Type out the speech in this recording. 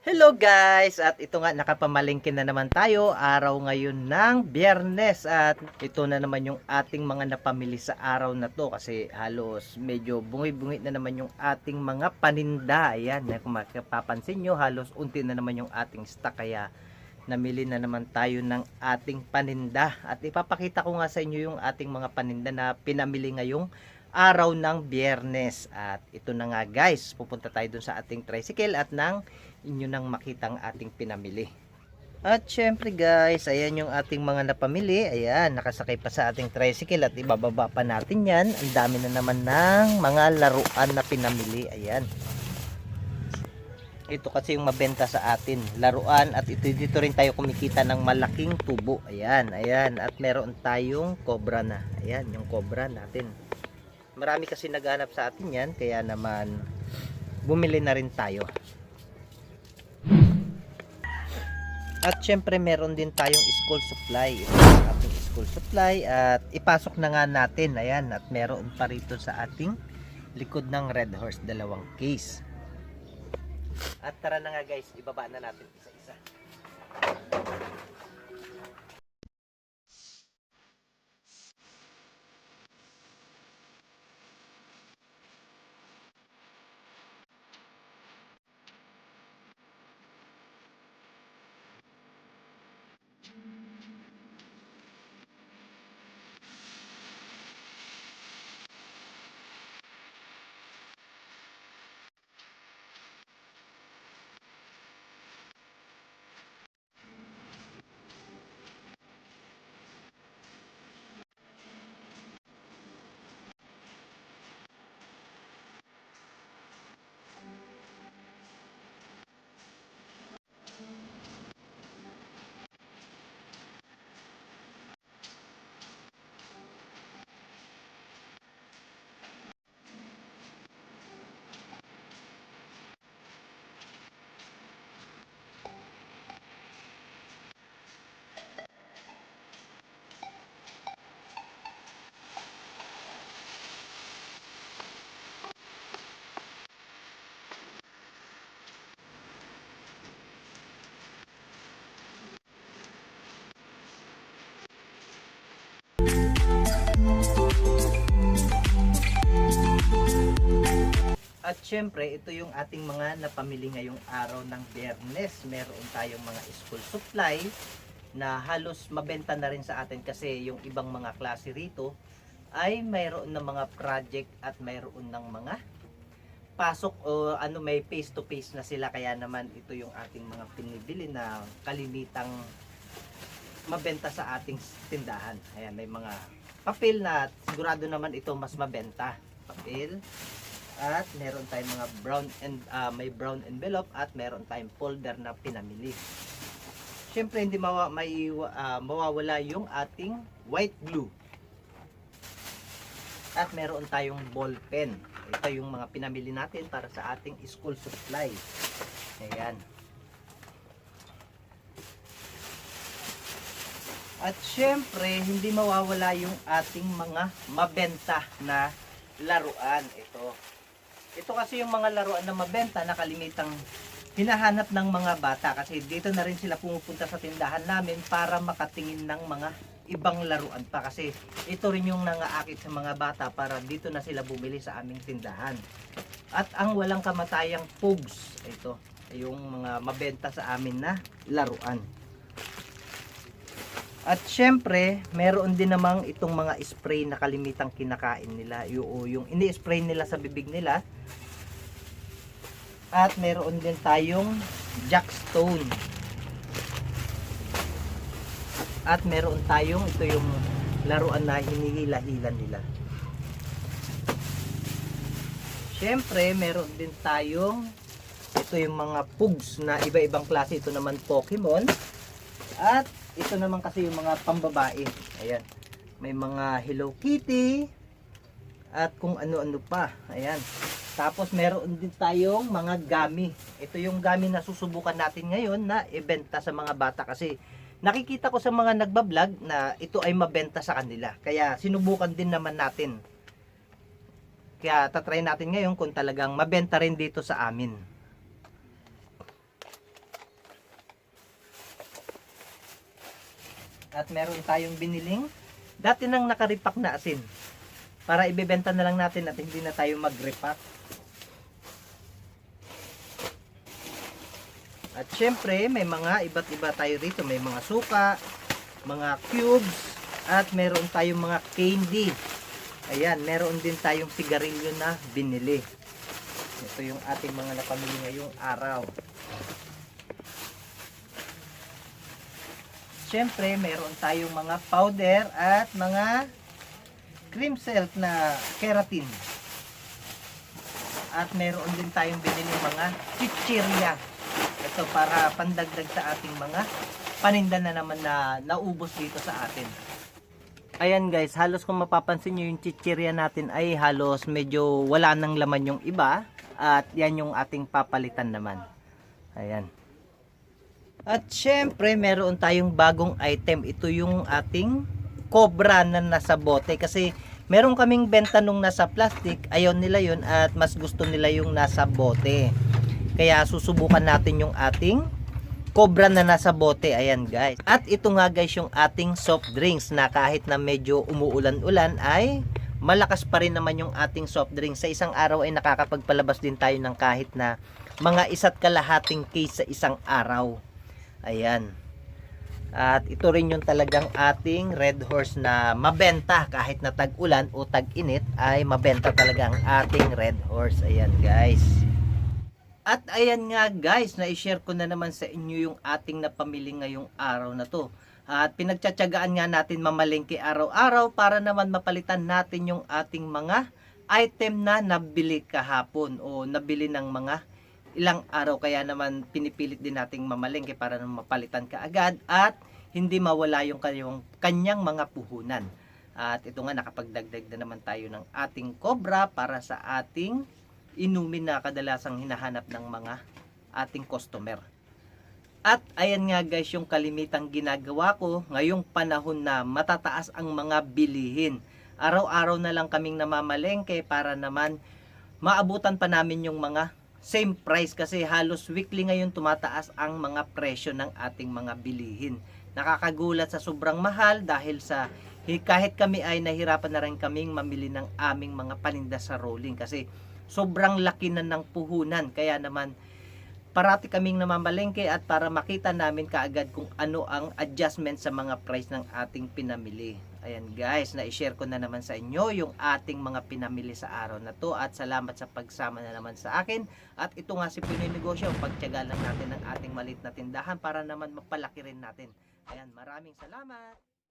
Hello guys! At ito nga nakapamalingkin na naman tayo. Araw ngayon ng biyernes. At ito na naman yung ating mga napamili sa araw na to. Kasi halos medyo bungi-bungi na naman yung ating mga paninda. Ayan, kung mapapansin nyo halos unti na naman yung ating stock. Kaya namili na naman tayo ng ating paninda. At ipapakita ko nga sa inyo yung ating mga paninda na pinamili ngayong araw ng biyernes. At ito na nga guys! Pupunta tayo dun sa ating tricycle at nang inyo nang makitang ating pinamili. At syempre guys, ayan yung ating mga napamili. Ayan, nakasakay pa sa ating tricycle at ibababa pa natin yan. Ang dami na naman ng mga laruan na pinamili. Ayan. Ito kasi yung mabenta sa atin. Laruan at ito dito rin tayo kumikita ng malaking tubo. Ayan, ayan. At meron tayong cobra na. Ayan, yung cobra natin. Marami kasi naghanap sa atin yan. Kaya naman bumili na rin tayo. At syempre meron din tayong school supply. Ito ating school supply at ipasok na nga natin. Ayan at meron pa rito sa ating likod ng Red Horse dalawang case. At tara na nga guys, ibaba na natin isa-isa. At syempre, ito yung ating mga napamili ngayong araw ng biyernes. Meron tayong mga school supply na halos mabenta na rin sa atin kasi yung ibang mga klase rito ay mayroon ng mga project at mayroon ng mga pasok o ano may face to face na sila kaya naman ito yung ating mga pinibili na kalimitang mabenta sa ating tindahan. Ayan, may mga papel na sigurado naman ito mas mabenta. Papel, at meron tayong mga brown and ah, may brown envelope at meron tayong folder na pinamili. Siyempre hindi mawa, may, ah, mawawala yung ating white glue. At meron tayong ball pen. Ito yung mga pinamili natin para sa ating school supply. Ayan. At syempre, hindi mawawala yung ating mga mabenta na laruan. Ito. Ito kasi yung mga laruan na mabenta na kalimitang hinahanap ng mga bata kasi dito na rin sila pumupunta sa tindahan namin para makatingin ng mga ibang laruan pa kasi ito rin yung nangaakit sa mga bata para dito na sila bumili sa aming tindahan. At ang walang kamatayang pugs, ito, yung mga mabenta sa amin na laruan. At syempre, meron din namang itong mga spray na kalimitang kinakain nila. Yung, yung ini-spray nila sa bibig nila. At meron din tayong jackstone. At meron tayong ito yung laruan na hinihila-hila nila. Syempre, meron din tayong ito yung mga pugs na iba-ibang klase. Ito naman Pokemon. At ito naman kasi yung mga pambabae. Ayan. May mga Hello Kitty at kung ano-ano pa. Ayan. Tapos meron din tayong mga gami. Ito yung gami na susubukan natin ngayon na ibenta sa mga bata kasi nakikita ko sa mga nagbablog na ito ay mabenta sa kanila. Kaya sinubukan din naman natin. Kaya tatry natin ngayon kung talagang mabenta rin dito sa amin. At meron tayong biniling dati nang nakaripak na asin. Para ibebenta na lang natin at hindi na tayo mag-repack. At syempre, may mga iba't iba tayo rito. May mga suka, mga cubes, at meron tayong mga candy. Ayan, meron din tayong sigarilyo na binili. Ito yung ating mga napamili ngayong araw. Siyempre, meron tayong mga powder at mga cream silk na keratin. At meron din tayong binili mga chichirya. Ito para pandagdag sa ating mga paninda na naman na naubos dito sa atin. Ayan guys, halos kung mapapansin nyo yung chichirya natin ay halos medyo wala nang laman yung iba. At yan yung ating papalitan naman. Ayan. At syempre, meron tayong bagong item. Ito yung ating cobra na nasa bote. Kasi meron kaming benta nung nasa plastic. Ayaw nila yun at mas gusto nila yung nasa bote. Kaya susubukan natin yung ating cobra na nasa bote. Ayan guys. At ito nga guys yung ating soft drinks na kahit na medyo umuulan-ulan ay malakas pa rin naman yung ating soft drinks. Sa isang araw ay nakakapagpalabas din tayo ng kahit na mga isa't kalahating case sa isang araw. Ayan. At ito rin yung talagang ating red horse na mabenta kahit na tag-ulan o tag-init ay mabenta talaga ang ating red horse. Ayan guys. At ayan nga guys, na-share ko na naman sa inyo yung ating napamili ngayong araw na to. At pinagtsatsagaan nga natin mamalengke araw-araw para naman mapalitan natin yung ating mga item na nabili kahapon o nabili ng mga ilang araw kaya naman pinipilit din nating mamalengke para naman mapalitan kaagad at hindi mawala yung kanyang, kanyang mga puhunan. At ito nga nakapagdagdag na naman tayo ng ating cobra para sa ating inumin na kadalasang hinahanap ng mga ating customer. At ayan nga guys yung kalimitang ginagawa ko ngayong panahon na matataas ang mga bilihin. Araw-araw na lang kaming namamalengke para naman maabutan pa namin yung mga same price kasi halos weekly ngayon tumataas ang mga presyo ng ating mga bilihin. Nakakagulat sa sobrang mahal dahil sa hi- kahit kami ay nahirapan na rin kaming mamili ng aming mga paninda sa rolling kasi sobrang laki na ng puhunan kaya naman parati kaming namamalengke at para makita namin kaagad kung ano ang adjustment sa mga price ng ating pinamili. Ayan guys, na-share ko na naman sa inyo yung ating mga pinamili sa araw na to at salamat sa pagsama na naman sa akin. At ito nga si Pinoy Negosyo, pagtyaga natin ng ating malit na tindahan para naman mapalaki rin natin. Ayan, maraming salamat!